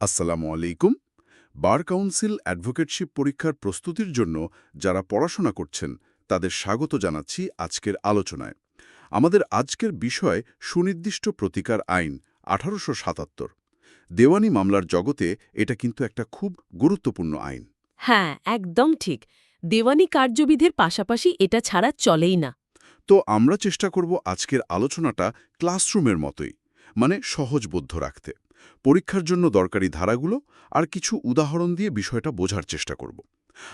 আসসালামু আলাইকুম। Bar council advocateship পরীক্ষার প্রস্তুতির জন্য যারা পড়াশোনা করছেন তাদের স্বাগত জানাচ্ছি আজকের আলোচনায়। আমাদের আজকের বিষয় সুনির্দিষ্ট প্রতিকার আইন আঠারোশো সাতাত্তর। দেওয়ানি মামলার জগতে এটা কিন্তু একটা খুব গুরুত্বপূর্ণ আইন। হ্যাঁ একদম ঠিক। দেওয়ানি কার্যবিধির পাশাপাশি এটা ছাড়া চলেই না। তো আমরা চেষ্টা করব আজকের আলোচনাটা ক্লাসরুমের মতোই মানে সহজবোধ্য রাখতে। পরীক্ষার জন্য দরকারি ধারাগুলো আর কিছু উদাহরণ দিয়ে বিষয়টা বোঝার চেষ্টা করব।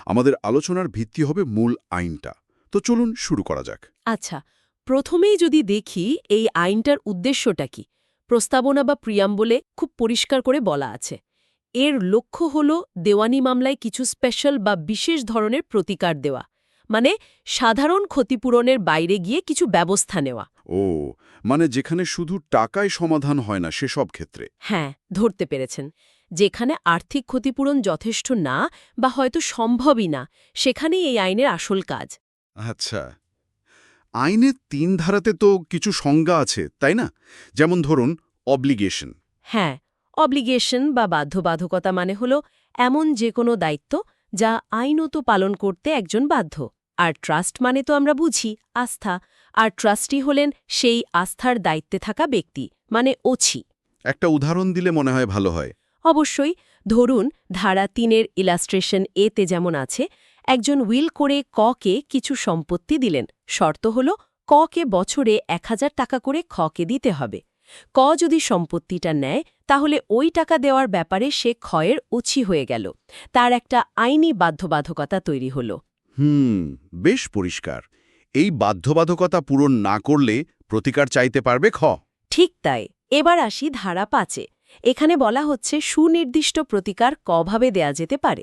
আমাদের আলোচনার ভিত্তি হবে মূল আইনটা। তো চলুন শুরু করা যাক। আচ্ছা প্রথমেই যদি দেখি এই আইনটার উদ্দেশ্যটা কি, প্রস্তাবনা বা প্রিয়াম্বলে খুব পরিষ্কার করে বলা আছে। এর লক্ষ্য হল দেওয়ানি মামলায় কিছু স্পেশাল বা বিশেষ ধরনের প্রতিকার দেওয়া। মানে সাধারণ ক্ষতিপূরণের বাইরে গিয়ে কিছু ব্যবস্থা নেওয়া। ও মানে যেখানে শুধু টাকায় সমাধান হয় না সেসব ক্ষেত্রে। হ্যাঁ ধরতে পেরেছেন। যেখানে আর্থিক ক্ষতিপূরণ যথেষ্ট না বা হয়তো সম্ভবই না সেখানেই এই আইনের আসল কাজ। আচ্ছা আইনের তিন ধারাতে তো কিছু সংজ্ঞা আছে তাই না? যেমন ধরুন অব্লিগেশন হ্যাঁ অব্লিগেশন বা বাধ্যবাধকতা মানে হল এমন যে কোনো দায়িত্ব যা আইনত পালন করতে একজন বাধ্য। আর ট্রাস্ট মানে তো আমরা বুঝি আস্থা। আর ট্রাস্টি হলেন সেই আস্থার দায়িত্বে থাকা ব্যক্তি মানে ওছি। একটা উদাহরণ দিলে মনে হয় ভালো হয়। অবশ্যই ধরুন ধারা তিনের ইলাস্ট্রেশন এতে যেমন আছে একজন উইল করে ককে কিছু সম্পত্তি দিলেন। শর্ত হল ককে বছরে এক হাজার টাকা করে খকে দিতে হবে। ক যদি সম্পত্তিটা নেয় তাহলে ওই টাকা দেওয়ার ব্যাপারে সে ক্ষয়ের ওছি হয়ে গেল। তার একটা আইনি বাধ্যবাধকতা তৈরি হল। হুম বেশ পরিষ্কার। এই বাধ্যবাধকতা পূরণ না করলে প্রতিকার চাইতে পারবে খ। ঠিক তাই। এবার আসি ধারা পাঁচে। এখানে বলা হচ্ছে সুনির্দিষ্ট প্রতিকার কভাবে দেয়া যেতে পারে।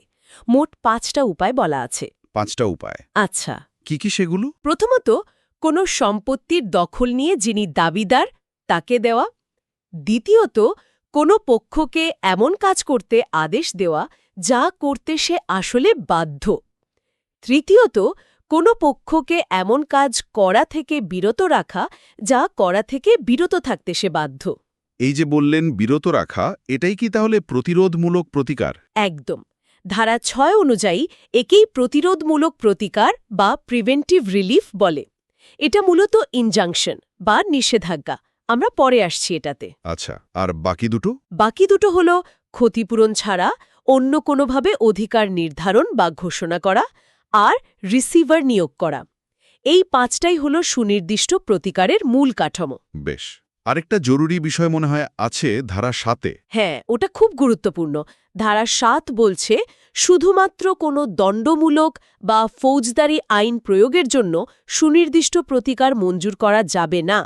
মোট পাঁচটা উপায় বলা আছে। পাঁচটা উপায়। আচ্ছা। কি কি সেগুলো? প্রথমত কোনো সম্পত্তির দখল নিয়ে যিনি দাবিদার তাকে দেওয়া। দ্বিতীয়ত কোনো পক্ষকে এমন কাজ করতে আদেশ দেওয়া যা করতে সে আসলে বাধ্য। তৃতীয়ত কোনো পক্ষকে এমন কাজ করা থেকে বিরত রাখা যা করা থেকে বিরত থাকতে সে বাধ্য। এই যে বললেন বিরত রাখা এটাই কি তাহলে প্রতিরোধমূলক প্রতিকার? একদম। ধারা ছয় অনুযায়ী একেই প্রতিরোধমূলক প্রতিকার বা প্রিভেন্টিভ রিলিফ বলে। এটা মূলত ইনজাংশন বা নিষেধাজ্ঞা। আমরা পরে আসছি এটাতে। আচ্ছা আর বাকি দুটো? বাকি দুটো হল ক্ষতিপূরণ ছাড়া অন্য কোনোভাবে অধিকার নির্ধারণ বা ঘোষণা করা আর রিসিভার নিয়োগ করা। এই পাঁচটাই হল সুনির্দিষ্ট প্রতিকারের মূল কাঠামো। বেশ। আরেকটা জরুরি বিষয় মনে হয় আছে ধারা সাতে। হ্যাঁ ওটা খুব গুরুত্বপূর্ণ। ধারা সাত বলছে শুধুমাত্র কোনো দণ্ডমূলক বা ফৌজদারি আইন প্রয়োগের জন্য সুনির্দিষ্ট প্রতিকার মঞ্জুর করা যাবে না।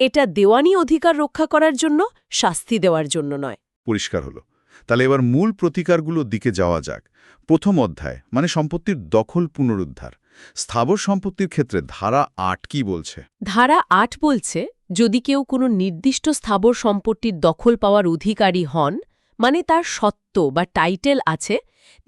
এটা দেওয়ানি অধিকার রক্ষা করার জন্য শাস্তি দেওয়ার জন্য নয়। পরিষ্কার হলো। তাহলে এবার মূল প্রতিকারগুলোর দিকে যাওয়া যাক। প্রথম অধ্যায় মানে সম্পত্তির দখল পুনরুদ্ধার। স্থাবর সম্পত্তির ক্ষেত্রে ধারা আট কি বলছে? ধারা আট বলছে যদি কেউ কোনো নির্দিষ্ট স্থাবর সম্পত্তির দখল পাওয়ার অধিকারী হন মানে তার সত্ত্ব বা টাইটেল আছে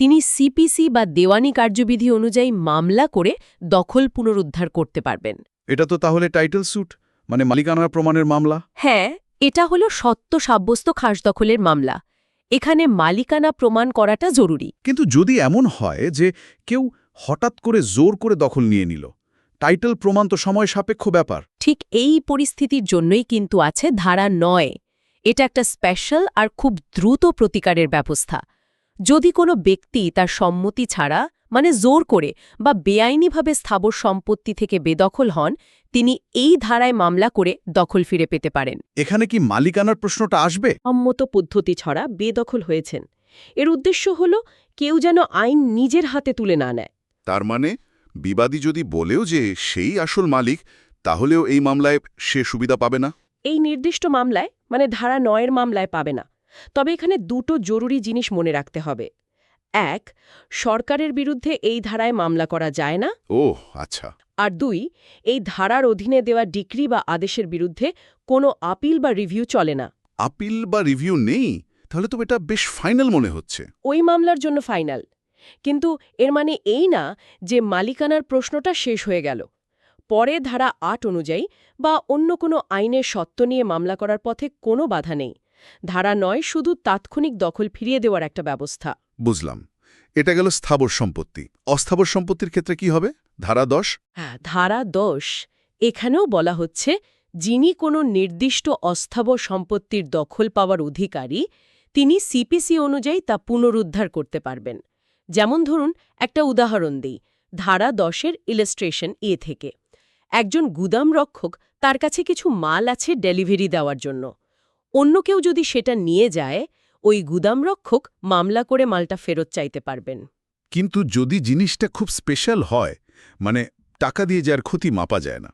তিনি সিপিসি বা দেওয়ানি কার্যবিধি অনুযায়ী মামলা করে দখল পুনরুদ্ধার করতে পারবেন। এটা তো তাহলে টাইটেল স্যুট মানে মালিকানার প্রমাণের মামলা? হ্যাঁ এটা হলো সত্য সাব্যস্ত খাস দখলের মামলা। এখানে মালিকানা প্রমাণ করাটা জরুরি। কিন্তু যদি এমন হয় যে কেউ হঠাৎ করে জোর করে দখল নিয়ে নিল টাইটেল প্রমাণ তো সময় সাপেক্ষ ব্যাপার। ঠিক এই পরিস্থিতির জন্যই কিন্তু আছে ধারা নয়। এটা একটা স্পেশাল আর খুব দ্রুত প্রতিকারের ব্যবস্থা। যদি কোনো ব্যক্তি তার সম্মতি ছাড়া মানে জোর করে বা বেআইনিভাবে স্থাবর সম্পত্তি থেকে বেদখল হন তিনি এই ধারায় মামলা করে দখল ফিরে পেতে পারেন। এখানে কি মালিকানার প্রশ্নটা আসবে? সম্মত পদ্ধতি ছড়া বেদখল হয়েছেন। এর উদ্দেশ্য হল কেউ যেন আইন নিজের হাতে তুলে না নেয়। তার মানে বিবাদী যদি বলেও যে সেই আসল মালিক তাহলেও এই মামলায় সে সুবিধা পাবে না? এই নির্দিষ্ট মামলায় মানে ধারা নয়ের মামলায় পাবে না। তবে এখানে দুটো জরুরি জিনিস মনে রাখতে হবে। এক সরকারের বিরুদ্ধে এই ধারায় মামলা করা যায় না। ও আচ্ছা। আর দুই এই ধারার অধীনে দেওয়া ডিক্রি বা আদেশের বিরুদ্ধে কোনো আপিল বা রিভিউ চলে না। আপিল বা রিভিউ নেই? তাহলে তো এটা বেশ ফাইনাল মনে হচ্ছে। ওই মামলার জন্য ফাইনাল। কিন্তু এর মানে এই না যে মালিকানার প্রশ্নটা শেষ হয়ে গেল। পরে ধারা আট অনুযায়ী বা অন্য কোনো আইনের সত্ত্ব নিয়ে মামলা করার পথে কোনো বাধা নেই। ধারা নয় শুধু তাৎক্ষণিক দখল ফিরিয়ে দেওয়ার একটা ব্যবস্থা। বুঝলাম। এটা গেল স্থাবর সম্পত্তি। অস্থাবর সম্পত্তির ক্ষেত্রে কি হবে? ধারা দশ? হ্যাঁ ধারা দশ। এখানেও বলা হচ্ছে, যিনি কোনো নির্দিষ্ট অস্থাবর সম্পত্তির দখল পাওয়ার অধিকারী, তিনি সিপিসি অনুযায়ী তা পুনরুদ্ধার করতে পারবেন। যেমন ধরুন, একটা উদাহরণ দিই, ধারা দশের ইলাস্ট্রেশন এ থেকে। একজন গুদাম রক্ষক তার কাছে কিছু মাল আছে ডেলিভারি দেওয়ার জন্য। অন্য কেউ যদি সেটা নিয়ে যায় ওই গুদামরক্ষক মামলা করে মালটা ফেরত চাইতে পারবেন। কিন্তু যদি জিনিসটা খুব স্পেশাল হয় মানে টাকা দিয়ে যার ক্ষতি মাপা যায় না।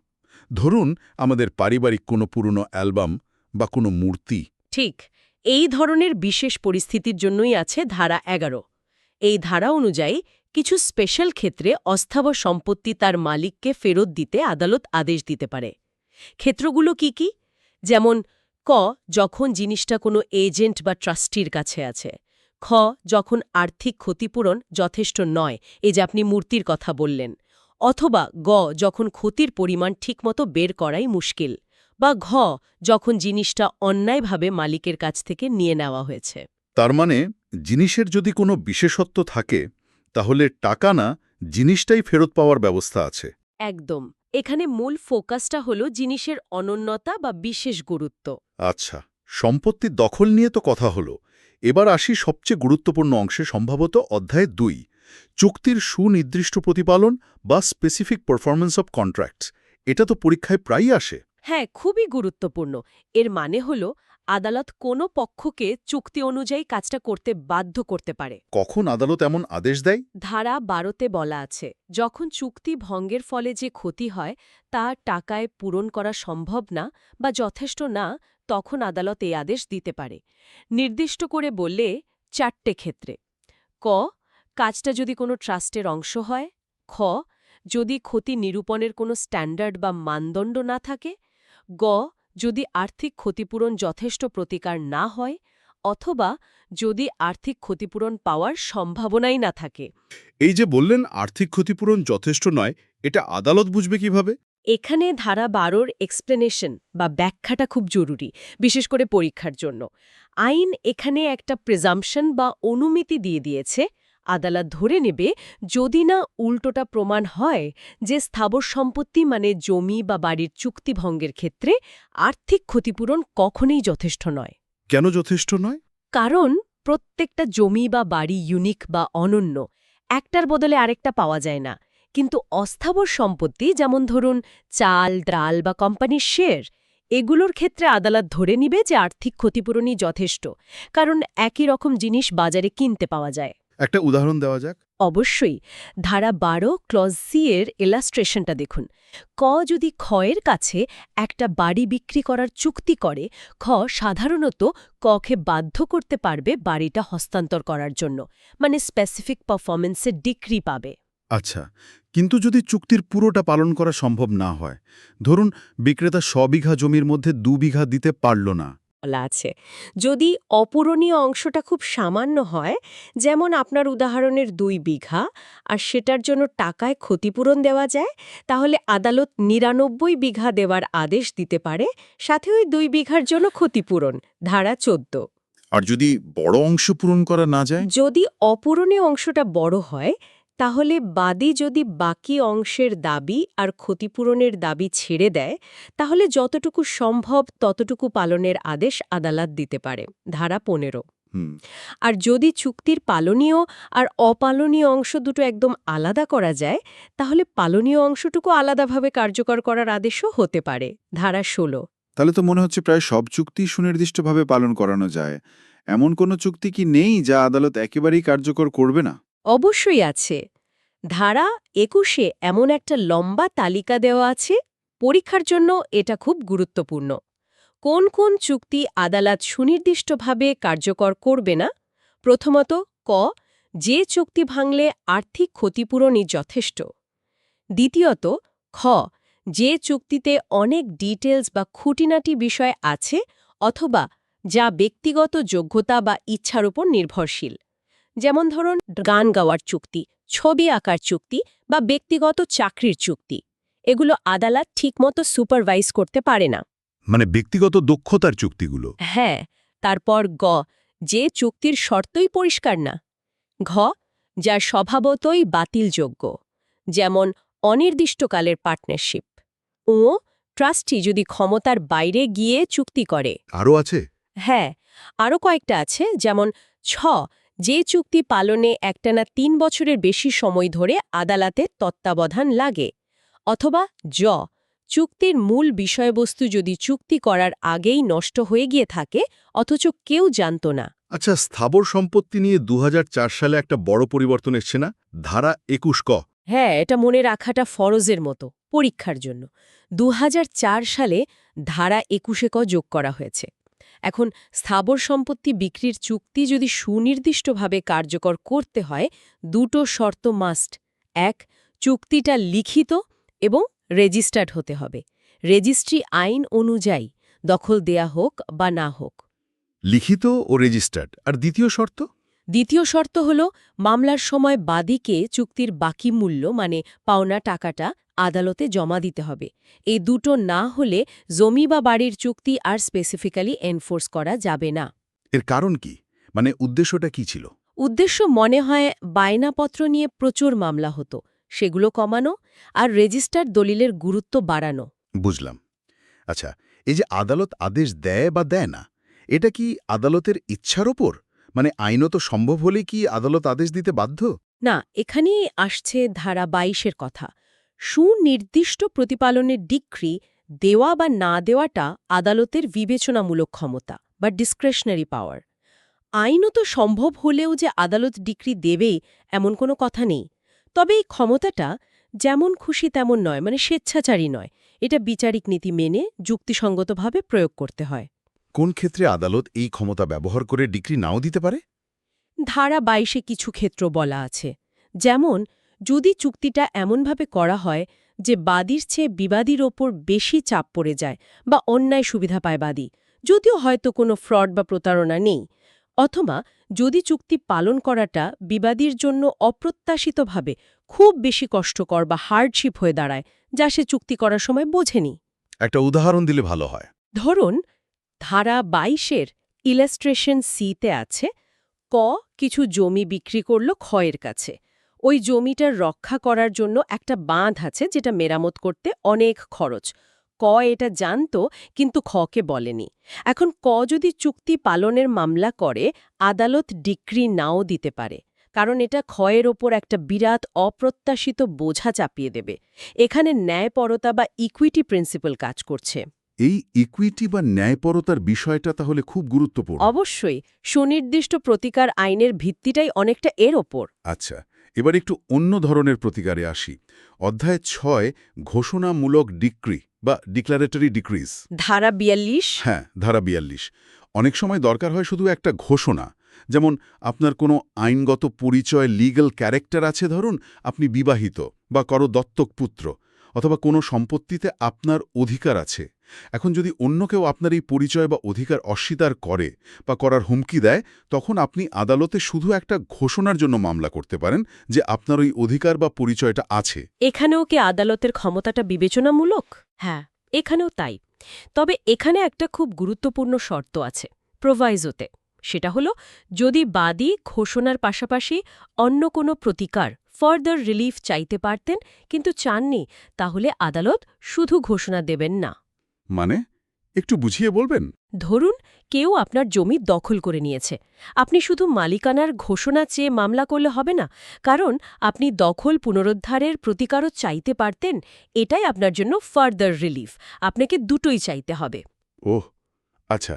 ধরুন আমাদের পারিবারিক কোনো পুরনো অ্যালবাম বা কোনো মূর্তি। ঠিক এই ধরনের বিশেষ পরিস্থিতির জন্যই আছে ধারা এগারো। এই ধারা অনুযায়ী কিছু স্পেশাল ক্ষেত্রে অস্থাবর সম্পত্তি তার মালিককে ফেরত দিতে আদালত আদেশ দিতে পারে। ক্ষেত্রগুলো কি কি? যেমন ক যখন জিনিসটা কোনো এজেন্ট বা ট্রাস্টির কাছে আছে। খ যখন আর্থিক ক্ষতিপূরণ যথেষ্ট নয় এই যে আপনি মূর্তির কথা বললেন। অথবা গ যখন ক্ষতির পরিমাণ ঠিকমতো বের করাই মুশকিল। বা ঘ যখন জিনিসটা অন্যায়ভাবে মালিকের কাছ থেকে নিয়ে নেওয়া হয়েছে। তার মানে জিনিসের যদি কোনো বিশেষত্ব থাকে তাহলে টাকা না জিনিসটাই ফেরত পাওয়ার ব্যবস্থা আছে। একদম। এখানে মূল ফোকাসটা হলো জিনিসের অনন্যতা বা বিশেষ গুরুত্ব। আচ্ছা সম্পত্তির দখল নিয়ে তো কথা হলো। এবার আসি সবচেয়ে গুরুত্বপূর্ণ অংশে সম্ভবত অধ্যায় দুই চুক্তির সুনির্দিষ্ট প্রতিপালন বা স্পেসিফিক পারফরমেন্স অব কন্ট্রাক্টস এটা তো পরীক্ষায় প্রায়ই আসে। হ্যাঁ খুবই গুরুত্বপূর্ণ। এর মানে হল আদালত কোনো পক্ষকে চুক্তি অনুযায়ী কাজটা করতে বাধ্য করতে পারে। কখন আদালত এমন আদেশ দেয়? ধারা বারোতে বলা আছে যখন চুক্তি ভঙ্গের ফলে যে ক্ষতি হয় তা টাকায় পূরণ করা সম্ভব না বা যথেষ্ট না তখন আদালত এই আদেশ দিতে পারে। নির্দিষ্ট করে বললে চারটে ক্ষেত্রে। ক কাজটা যদি কোনো ট্রাস্টের অংশ হয়। খ যদি ক্ষতি নিরূপণের কোনো স্ট্যান্ডার্ড বা মানদণ্ড না থাকে। গ যদি আর্থিক ক্ষতিপূরণ যথেষ্ট প্রতিকার না হয় অথবা যদি আর্থিক ক্ষতিপূরণ পাওয়ার সম্ভাবনাই না থাকে। এই যে বললেন আর্থিক ক্ষতিপূরণ যথেষ্ট নয় এটা আদালত বুঝবে কীভাবে? এখানে ধারা বারোর এক্সপ্লেনেশন বা ব্যাখ্যাটা খুব জরুরি বিশেষ করে পরীক্ষার জন্য। আইন এখানে একটা প্রিজাম্পশন বা অনুমিতি দিয়ে দিয়েছে আদালত ধরে নেবে যদি না উল্টোটা প্রমাণ হয় যে স্থাবর সম্পত্তি মানে জমি বা বাড়ির চুক্তিভঙ্গের ক্ষেত্রে আর্থিক ক্ষতিপূরণ কখনোই যথেষ্ট নয়। কেন যথেষ্ট নয়? কারণ প্রত্যেকটা জমি বা বাড়ি ইউনিক বা অনন্য একটার বদলে আরেকটা পাওয়া যায় না। কিন্তু অস্থাবর সম্পত্তি যেমন ধরুন চাল ডাল বা কোম্পানির শেয়ার এগুলোর ক্ষেত্রে আদালত ধরে নিবে যে আর্থিক ক্ষতিপূরণই যথেষ্ট কারণ একই রকম জিনিস বাজারে কিনতে পাওয়া যায়। একটা উদাহরণ দেওয়া যাক। অবশ্যই ধারা বারো ক্লজ সি এর ইলাস্ট্রেশনটা দেখুন। ক যদি ক্ষয়ের কাছে একটা বাড়ি বিক্রি করার চুক্তি করে খ সাধারণত ককে বাধ্য করতে পারবে বাড়িটা হস্তান্তর করার জন্য মানে স্পেসিফিক পারফরমেন্সের ডিক্রি পাবে। আচ্ছা কিন্তু যদি চুক্তির পুরোটা পালন করা সম্ভব না হয় ধরুন বিক্রেতা শ বিঘা জমির মধ্যে দু বিঘা দিতে পারল না বলা আছে। যদি অপূরণীয় অংশটা খুব সামান্য হয় যেমন আপনার উদাহরণের দুই বিঘা আর সেটার জন্য টাকায় ক্ষতিপূরণ দেওয়া যায় তাহলে আদালত নিরানব্বই বিঘা দেওয়ার আদেশ দিতে পারে সাথে ওই দুই বিঘার জন্য ক্ষতিপূরণ ধারা চোদ্দ। আর যদি বড় অংশ পূরণ করা না যায়? যদি অপূরণীয় অংশটা বড় হয় তাহলে বাদী যদি বাকি অংশের দাবি আর ক্ষতিপূরণের দাবি ছেড়ে দেয় তাহলে যতটুকু সম্ভব ততটুকু পালনের আদেশ আদালত দিতে পারে ধারা পনেরো। আর যদি চুক্তির পালনীয় আর অপালনীয় অংশ দুটো একদম আলাদা করা যায় তাহলে পালনীয় অংশটুকু আলাদাভাবে কার্যকর করার আদেশও হতে পারে ধারা ষোলো। তাহলে তো মনে হচ্ছে প্রায় সব চুক্তি সুনির্দিষ্টভাবে পালন করানো যায়। এমন কোনো চুক্তি কি নেই যা আদালত একেবারেই কার্যকর করবে না? অবশ্যই আছে। ধারা একুশে এমন একটা লম্বা তালিকা দেওয়া আছে, পরীক্ষার জন্য এটা খুব গুরুত্বপূর্ণ। কোন কোন চুক্তি আদালত সুনির্দিষ্টভাবে কার্যকর করবে না? প্রথমত, ক, যে চুক্তি ভাঙলে আর্থিক ক্ষতিপূরণই যথেষ্ট। দ্বিতীয়ত, খ, যে চুক্তিতে অনেক ডিটেলস বা খুঁটিনাটি বিষয় আছে অথবা যা ব্যক্তিগত যোগ্যতা বা ইচ্ছার উপর নির্ভরশীল। যেমন ধরুন গান গাওয়ার চুক্তি ছবি আঁকার চুক্তি বা ব্যক্তিগত চাকরির চুক্তি। এগুলো আদালত ঠিকমতো সুপারভাইজ করতে পারে না। মানে ব্যক্তিগত দক্ষতার চুক্তিগুলো? হ্যাঁ তারপর গ যে চুক্তির শর্তই পরিষ্কার না। ঘ যা স্বভাবতই বাতিলযোগ্য যেমন অনির্দিষ্টকালের পার্টনারশিপ। ও ট্রাস্টি যদি ক্ষমতার বাইরে গিয়ে চুক্তি করে। আরও আছে? হ্যাঁ আরও কয়েকটা আছে যেমন ছ যে চুক্তি পালনে একটানা তিন বছরের বেশি সময় ধরে আদালতে তত্ত্বাবধান লাগে অথবা জ চুক্তির মূল বিষয়বস্তু যদি চুক্তি করার আগেই নষ্ট হয়ে গিয়ে থাকে অথচ কেউ জানত না। আচ্ছা স্থাবর সম্পত্তি নিয়ে দু হাজার চার সালে একটা বড় পরিবর্তন এসছে না? ধারা একুশ ক। হ্যাঁ এটা মনে রাখাটা ফরজের মতো পরীক্ষার জন্য। দু হাজার চার সালে ধারা একুশে ক যোগ করা হয়েছে। এখন স্থাবর সম্পত্তি বিক্রির চুক্তি যদি সুনির্দিষ্টভাবে কার্যকর করতে হয় দুটো শর্ত মাস্ট এক চুক্তিটা লিখিত এবং রেজিস্টার্ড হতে হবে। রেজিস্ট্রি আইন অনুযায়ী দখল দেয়া হোক বা না হোক। লিখিত ও রেজিস্টার্ড আর দ্বিতীয় শর্ত? দ্বিতীয় শর্ত হল মামলার সময় বাদীকে চুক্তির বাকি মূল্য মানে পাওনা টাকাটা আদালতে জমা দিতে হবে। এই দুটো না হলে জমি বা বাড়ির চুক্তি আর স্পেসিফিক্যালি এনফোর্স করা যাবে না। এর কারণ কি? মানে উদ্দেশ্যটা কি ছিল? উদ্দেশ্য মনে হয় বায়নাপত্র নিয়ে প্রচুর মামলা হতো। সেগুলো কমানো আর রেজিস্টার দলিলের গুরুত্ব বাড়ানো। বুঝলাম। আচ্ছা এই যে আদালত আদেশ দেয় বা দেয় না এটা কি আদালতের ইচ্ছার ওপর? মানে আইনত সম্ভব হলে কি আদালত আদেশ দিতে বাধ্য? না এখানেই আসছে ধারা বাইশের কথা। সুনির্দিষ্ট প্রতিপালনের ডিক্রি দেওয়া বা না দেওয়াটা আদালতের বিবেচনামূলক ক্ষমতা বা ডিসক্রেশনারি পাওয়ার আইনত সম্ভব হলেও যে আদালত ডিক্রি দেবে এমন কোনো কথা নেই। তবে এই ক্ষমতাটা যেমন খুশি তেমন নয় মানে স্বেচ্ছাচারী নয়। এটা বিচারিক নীতি মেনে যুক্তিসঙ্গতভাবে প্রয়োগ করতে হয়। কোন ক্ষেত্রে আদালত এই ক্ষমতা ব্যবহার করে ডিগ্রি নাও দিতে পারে? ধারা বাইশে কিছু ক্ষেত্র বলা আছে। যেমন যদি চুক্তিটা এমনভাবে করা হয় যে বাদীর চেয়ে বিবাদীর ওপর বেশি চাপ পড়ে যায় বা অন্যায় সুবিধা পায় বাদী যদিও হয়তো কোনো ফ্রড বা প্রতারণা নেই অথবা যদি চুক্তি পালন করাটা বিবাদীর জন্য অপ্রত্যাশিতভাবে খুব বেশি কষ্টকর বা হার্ডশিপ হয়ে দাঁড়ায় যা সে চুক্তি করার সময় বোঝেনি। একটা উদাহরণ দিলে ভালো হয়। ধরুন ধারা বাইশের ইলাস্ট্রেশন সিতে আছে ক কিছু জমি বিক্রি করল ক্ষয়ের কাছে। ওই জমিটার রক্ষা করার জন্য একটা বাঁধ আছে যেটা মেরামত করতে অনেক খরচ। ক এটা জানত কিন্তু খকে বলেনি। এখন ক যদি চুক্তি পালনের মামলা করে আদালত ডিক্রি নাও দিতে পারে কারণ এটা ক্ষয়ের ওপর একটা বিরাট অপ্রত্যাশিত বোঝা চাপিয়ে দেবে। এখানে ন্যায়পরতা বা ইকুইটি প্রিন্সিপাল কাজ করছে। এই ইকুইটি বা ন্যায়পরতার বিষয়টা তাহলে খুব গুরুত্বপূর্ণ। অবশ্যই সুনির্দিষ্ট প্রতিকার আইনের ভিত্তিটাই অনেকটা এর ওপর। আচ্ছা এবার একটু অন্য ধরনের প্রতিকারে আসি। অধ্যায় ছয় ঘোষণামূলক ডিক্রি বা ডিক্লারেটরি ডিক্রিজ। ধারা বিয়াল্লিশ। হ্যাঁ ধারা বিয়াল্লিশ। অনেক সময় দরকার হয় শুধু একটা ঘোষণা। যেমন আপনার কোনো আইনগত পরিচয় লিগ্যাল ক্যারেক্টার আছে ধরুন আপনি বিবাহিত বা করো দত্তক পুত্র অথবা কোনো সম্পত্তিতে আপনার অধিকার আছে। এখন যদি অন্য কেউ আপনার এই পরিচয় বা অধিকার অস্বীকার করে বা করার হুমকি দেয়, তখন আপনি আদালতে শুধু একটা ঘোষণার জন্য মামলা করতে পারেন যে আপনার ওই অধিকার বা পরিচয়টা আছে। এখানেও কি আদালতের ক্ষমতাটা বিবেচনামূলক? হ্যাঁ এখানেও তাই। তবে এখানে একটা খুব গুরুত্বপূর্ণ শর্ত আছে প্রোভাইজোতে সেটা হলো, যদি বাদী ঘোষণার পাশাপাশি অন্য কোনো প্রতিকার ফার্দার রিলিফ চাইতে পারতেন, কিন্তু চাননি, তাহলে আদালত শুধু ঘোষণা দেবেন না। মানে একটু বুঝিয়ে বলবেন? ধরুন কেউ আপনার জমি দখল করে নিয়েছে। আপনি শুধু মালিকানার ঘোষণা চেয়ে মামলা করলে হবে না কারণ আপনি দখল পুনরুদ্ধারের প্রতিকারও চাইতে পারতেন এটাই আপনার জন্য ফার্দার রিলিফ আপনাকে দুটোই চাইতে হবে। ওহ আচ্ছা।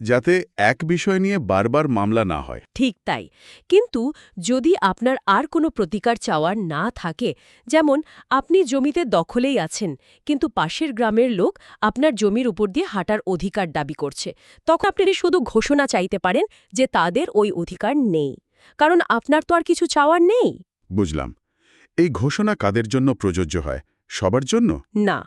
যাতে এক বিষয় নিয়ে বারবার মামলা না হয়। ঠিক তাই। কিন্তু যদি আপনার আর কোনো প্রতিকার চাওয়ার না থাকে যেমন আপনি জমিতে দখলেই আছেন কিন্তু পাশের গ্রামের লোক আপনার জমির উপর দিয়ে হাঁটার অধিকার দাবি করছে তখন আপনি শুধু ঘোষণা চাইতে পারেন যে তাদের ওই অধিকার নেই। কারণ আপনার তো আর কিছু চাওয়ার নেই। বুঝলাম। এই ঘোষণা কাদের জন্য প্রযোজ্য হয়? সবার জন্য? না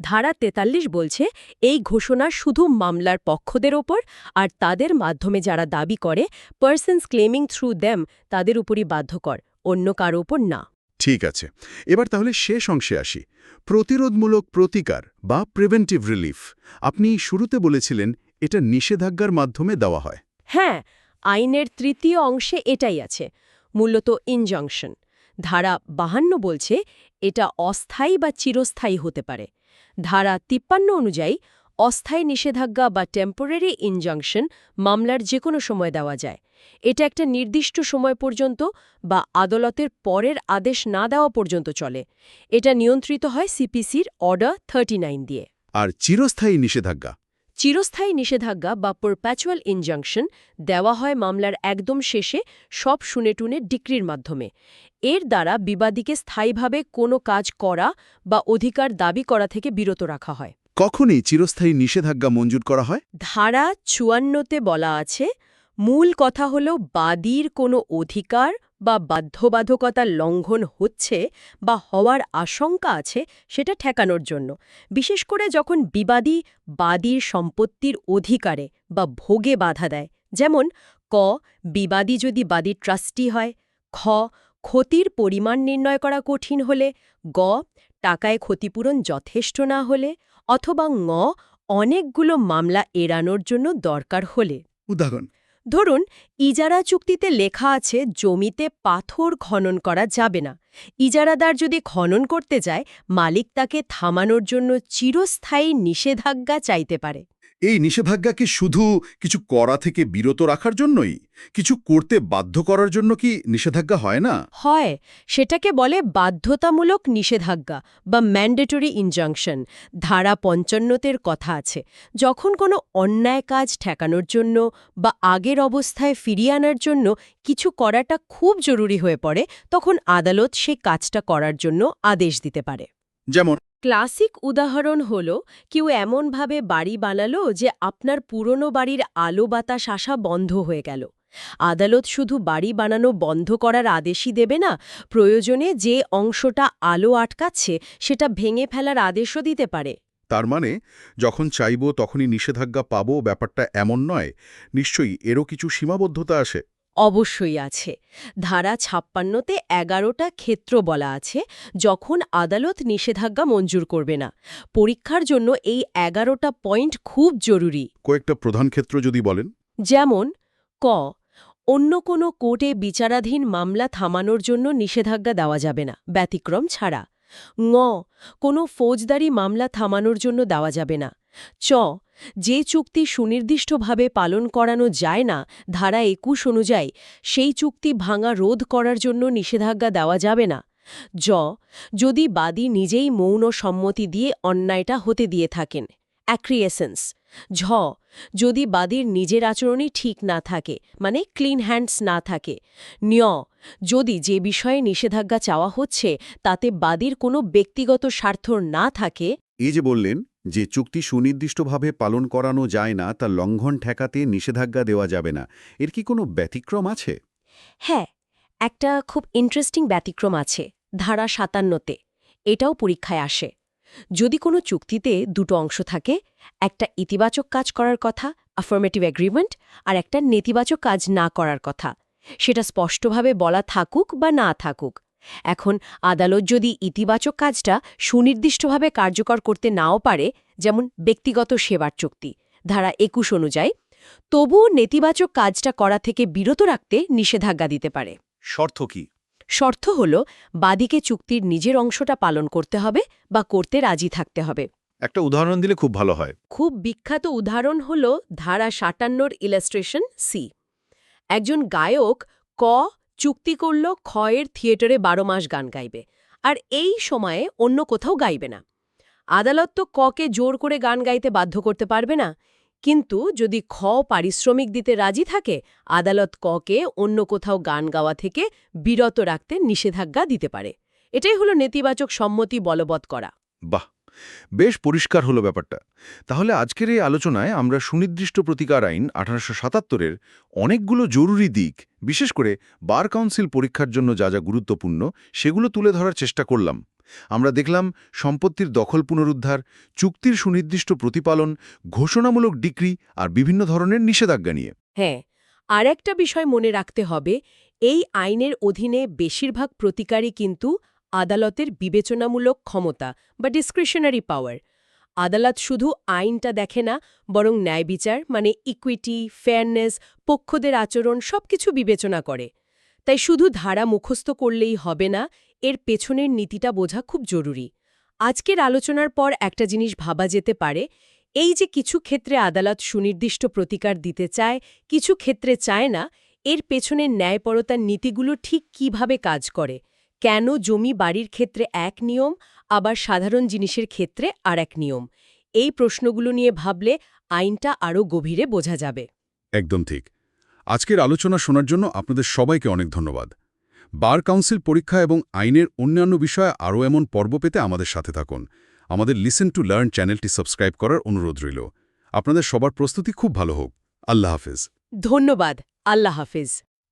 ধারা ৪৩ বলছে এই ঘোষণা শুধু মামলার পক্ষদের ওপর আর তাদের মাধ্যমে যারা দাবি করে পার্সনস ক্লেমিং থ্রু দ্যাম তাদের উপরই বাধ্যকর অন্য কারও ওপর না। ঠিক আছে এবার তাহলে শেষ অংশে আসি। প্রতিরোধমূলক প্রতিকার বা প্রিভেন্টিভ রিলিফ আপনি শুরুতে বলেছিলেন এটা নিষেধাজ্ঞার মাধ্যমে দেওয়া হয়। হ্যাঁ আইনের তৃতীয় অংশে এটাই আছে মূলত ইনজাংশন ধারা বাহান্ন বলছে, এটা অস্থায়ী বা চিরস্থায়ী হতে পারে। ধারা তিপ্পান্ন অনুযায়ী, অস্থায়ী নিষেধাজ্ঞা বা টেম্পোরারি ইনজাংশন মামলার যে কোনো সময় দেওয়া যায়। এটা একটা নির্দিষ্ট সময় পর্যন্ত বা আদালতের পরের আদেশ না দেওয়া পর্যন্ত চলে। এটা নিয়ন্ত্রিত হয় সিপিসির অর্ডার থার্টি দিয়ে। আর চিরস্থায়ী নিষেধাজ্ঞা চিরস্থায়ী নিষেধাজ্ঞা বা পারপ্যাচুয়াল ইনজাংশন দেওয়া হয় মামলার একদম শেষে সব শুনেটুনে ডিক্রির মাধ্যমে। এর দ্বারা বিবাদীকে স্থায়ীভাবে কোনো কাজ করা বা অধিকার দাবি করা থেকে বিরত রাখা হয়। কখনই চিরস্থায়ী নিষেধাজ্ঞা মঞ্জুর করা হয়? ধারা চুয়ান্নতে বলা আছে মূল কথা হল বাদীর কোনো অধিকার বা বাধ্যবাধকতার লঙ্ঘন হচ্ছে বা হওয়ার আশঙ্কা আছে সেটা ঠেকানোর জন্য। বিশেষ করে যখন বিবাদী বাদীর সম্পত্তির অধিকারে বা ভোগে বাধা দেয়, যেমন ক, বিবাদী যদি বাদীর ট্রাস্টি হয়, খ, ক্ষতির পরিমাণ নির্ণয় করা কঠিন হলে, গ, টাকায় ক্ষতিপূরণ যথেষ্ট না হলে, অথবা ঙ, অনেকগুলো মামলা এড়ানোর জন্য দরকার হলে। উদাহরণ ধরুন, ইজারা চুক্তিতে লেখা আছে, জমিতে পাথর খনন করা যাবে না। ইজারাদার যদি খনন করতে যায়, মালিক তাকে থামানোর জন্য চিরস্থায়ী নিষেধাজ্ঞা চাইতে পারে। এই নিষেধাজ্ঞাকে শুধু কিছু করা থেকে বিরত রাখার জন্যই? কিছু করতে বাধ্য করার জন্য কি নিষেধাজ্ঞা হয় না? হয়। সেটাকে বলে বাধ্যতামূলক নিষেধাজ্ঞা বা ম্যান্ডেটরি ইনজাংশন ধারা পঞ্চান্নতের কথা আছে। যখন কোনো অন্যায় কাজ ঠেকানোর জন্য বা আগের অবস্থায় ফিরিয়ে আনার জন্য কিছু করাটা খুব জরুরি হয়ে পড়ে, তখন আদালত সেই কাজটা করার জন্য আদেশ দিতে পারে। যেমন ক্লাসিক উদাহরণ হল কেউ এমনভাবে বাড়ি বানালো যে আপনার পুরনো বাড়ির আলো বাতাস আসা বন্ধ হয়ে গেল। আদালত শুধু বাড়ি বানানো বন্ধ করার আদেশই দেবে না প্রয়োজনে যে অংশটা আলো আটকাচ্ছে সেটা ভেঙে ফেলার আদেশও দিতে পারে। তার মানে যখন চাইব তখনই নিষেধাজ্ঞা পাবো ব্যাপারটা এমন নয় নিশ্চয়ই এরও কিছু সীমাবদ্ধতা আসে অবশ্যই আছে। ধারা ছাপ্পান্নতে এগারোটা ক্ষেত্র বলা আছে যখন আদালত নিষেধাজ্ঞা মঞ্জুর করবে না। পরীক্ষার জন্য এই এগারোটা পয়েন্ট খুব জরুরি। কয়েকটা প্রধান ক্ষেত্র যদি বলেন। যেমন ক অন্য কোনো কোর্টে বিচারাধীন মামলা থামানোর জন্য নিষেধাজ্ঞা দেওয়া যাবে না ব্যতিক্রম ছাড়া। ঙ কোনো ফৌজদারি মামলা থামানোর জন্য দেওয়া যাবে না। চ যে চুক্তি সুনির্দিষ্টভাবে পালন করানো যায় না, ধারা একুশ অনুযায়ী, সেই চুক্তি ভাঙা রোধ করার জন্য নিষেধাজ্ঞা দেওয়া যাবে না। জ, যদি বাদী নিজেই মৌন সম্মতি দিয়ে অন্যায়টা হতে দিয়ে থাকেন। অ্যাক্রিয়েসেন্স, ঝ, যদি বাদীর নিজের আচরণই ঠিক না থাকে মানে ক্লিন হ্যান্ডস না থাকে। নিয় যদি যে বিষয়ে নিষেধাজ্ঞা চাওয়া হচ্ছে, তাতে বাদীর কোনো ব্যক্তিগত স্বার্থ না থাকে, এই যে বললেন যে চুক্তি সুনির্দিষ্টভাবে পালন করানো যায় না, তা লঙ্ঘন ঠেকাতে নিষেধাজ্ঞা দেওয়া যাবে না। এর কি কোনো ব্যতিক্রম আছে? হ্যাঁ একটা খুব ইন্টারেস্টিং ব্যতিক্রম আছে, ধারা সাতান্নতে। এটাও পরীক্ষায় আসে। যদি কোনো চুক্তিতে দুটো অংশ থাকে, একটা ইতিবাচক কাজ করার কথা আফার্মেটিভ এগ্রিমেন্ট আর একটা নেতিবাচক কাজ না করার কথা। সেটা স্পষ্টভাবে বলা থাকুক বা না থাকুক এখন আদালত যদি ইতিবাচক কাজটা সুনির্দিষ্টভাবে কার্যকর করতে নাও পারে যেমন ব্যক্তিগত সেবার চুক্তি ধারা একুশ অনুযায়ী তবুও নেতিবাচক কাজটা করা থেকে বিরত রাখতে নিষেধাজ্ঞা দিতে পারে। শর্ত কি? শর্ত হল বাদীকে চুক্তির নিজের অংশটা পালন করতে হবে বা করতে রাজি থাকতে হবে। একটা উদাহরণ দিলে খুব ভালো হয়। খুব বিখ্যাত উদাহরণ হল ধারা সাতান্নর ইলাস্ট্রেশন সি একজন গায়ক ক চুক্তি করল ক্ষয়ের থিয়েটারে বারো মাস গান গাইবে, আর এই সময়ে অন্য কোথাও গাইবে না। আদালত তো ককে জোর করে গান গাইতে বাধ্য করতে পারবে না, কিন্তু যদি খ পারিশ্রমিক দিতে রাজি থাকে, আদালত ককে অন্য কোথাও গান গাওয়া থেকে বিরত রাখতে নিষেধাজ্ঞা দিতে পারে। এটাই হলো নেতিবাচক সম্মতি বলবৎ করা। বাহ! বেশ পরিষ্কার হলো ব্যাপারটা। তাহলে আজকের এই আলোচনায় আমরা সুনির্দিষ্ট প্রতিকার আইন আঠারোশো সাতাত্তরের অনেকগুলো জরুরি দিক, বিশেষ করে বার কাউন্সিল পরীক্ষার জন্য যা যা গুরুত্বপূর্ণ, সেগুলো তুলে ধরার চেষ্টা করলাম। আমরা দেখলাম সম্পত্তির দখল পুনরুদ্ধার, চুক্তির সুনির্দিষ্ট প্রতিপালন, ঘোষণামূলক ডিক্রি আর বিভিন্ন ধরনের নিষেধাজ্ঞা নিয়ে। হ্যাঁ আর একটা বিষয় মনে রাখতে হবে, এই আইনের অধীনে বেশিরভাগ প্রতিকারই কিন্তু আদালতের বিবেচনামূলক ক্ষমতা বা ডিসক্রিশনারি পাওয়ার আদালত শুধু আইনটা দেখে না, বরং ন্যায় বিচার মানে ইকুইটি ফেয়ারনেস পক্ষদের আচরণ সবকিছু বিবেচনা করে। তাই শুধু ধারা মুখস্থ করলেই হবে না, এর পেছনের নীতিটা বোঝা খুব জরুরি। আজকের আলোচনার পর একটা জিনিস ভাবা যেতে পারে, এই যে কিছু ক্ষেত্রে আদালত সুনির্দিষ্ট প্রতিকার দিতে চায়, কিছু ক্ষেত্রে চায় না, এর পেছনের ন্যায়পরতার নীতিগুলো ঠিক কীভাবে কাজ করে? কেন জমি বাড়ির ক্ষেত্রে এক নিয়ম আবার সাধারণ জিনিসের ক্ষেত্রে আর এক নিয়ম? এই প্রশ্নগুলো নিয়ে ভাবলে আইনটা আরও গভীরে বোঝা যাবে। একদম ঠিক। আজকের আলোচনা শোনার জন্য আপনাদের সবাইকে অনেক ধন্যবাদ। বার কাউন্সিল পরীক্ষা এবং আইনের অন্যান্য বিষয়ে আরও এমন পর্ব পেতে আমাদের সাথে থাকুন। আমাদের লিসেন টু লার্ন চ্যানেলটি সাবস্ক্রাইব করার অনুরোধ রইল। আপনাদের সবার প্রস্তুতি খুব ভালো হোক। আল্লাহ হাফেজ। ধন্যবাদ। আল্লাহ হাফিজ।